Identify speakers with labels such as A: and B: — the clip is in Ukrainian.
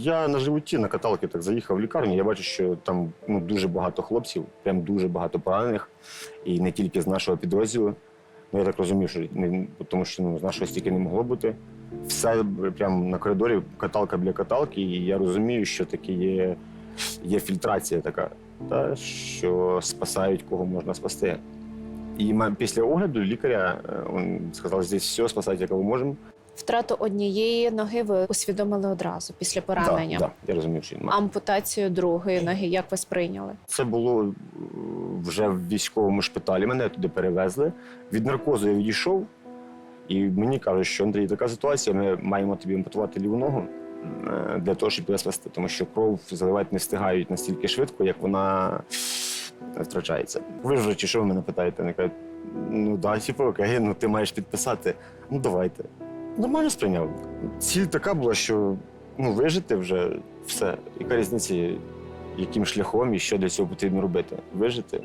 A: Я на животі на каталки так заїхав в лікарню. Я бачу, що там ну, дуже багато хлопців, прям дуже багато поранених, і не тільки з нашого підрозділу. Ну, я так розумів, що не, тому що ну, з нашого стільки не могло бути. Все прямо на коридорі, каталка біля каталки, і я розумію, що таки є, є фільтрація така, та, що спасають кого можна спасти. І після огляду лікаря він сказав, здесь все, спасайте, кого можемо.
B: Втрату однієї ноги ви усвідомили одразу після поранення.
A: Да, да, я розумів, що він має.
B: Ампутацію другої ноги, як ви сприйняли?
A: Це було е, вже в військовому шпиталі. Мене туди перевезли. Від наркозу я відійшов, і мені кажуть, що Андрій, така ситуація, ми маємо тобі ампутувати ліву ногу е, для того, щоб тебе спасти, тому що кров заливати не встигають настільки швидко, як вона втрачається. Ви ж чи що ви мене питаєте? Вони кажуть, ну да, типу, окей, ну ти маєш підписати. Ну давайте. Нормально сприйняв. Ціль така була, що ну, вижити вже все. Яка різниця, яким шляхом і що для цього потрібно робити? Вижити.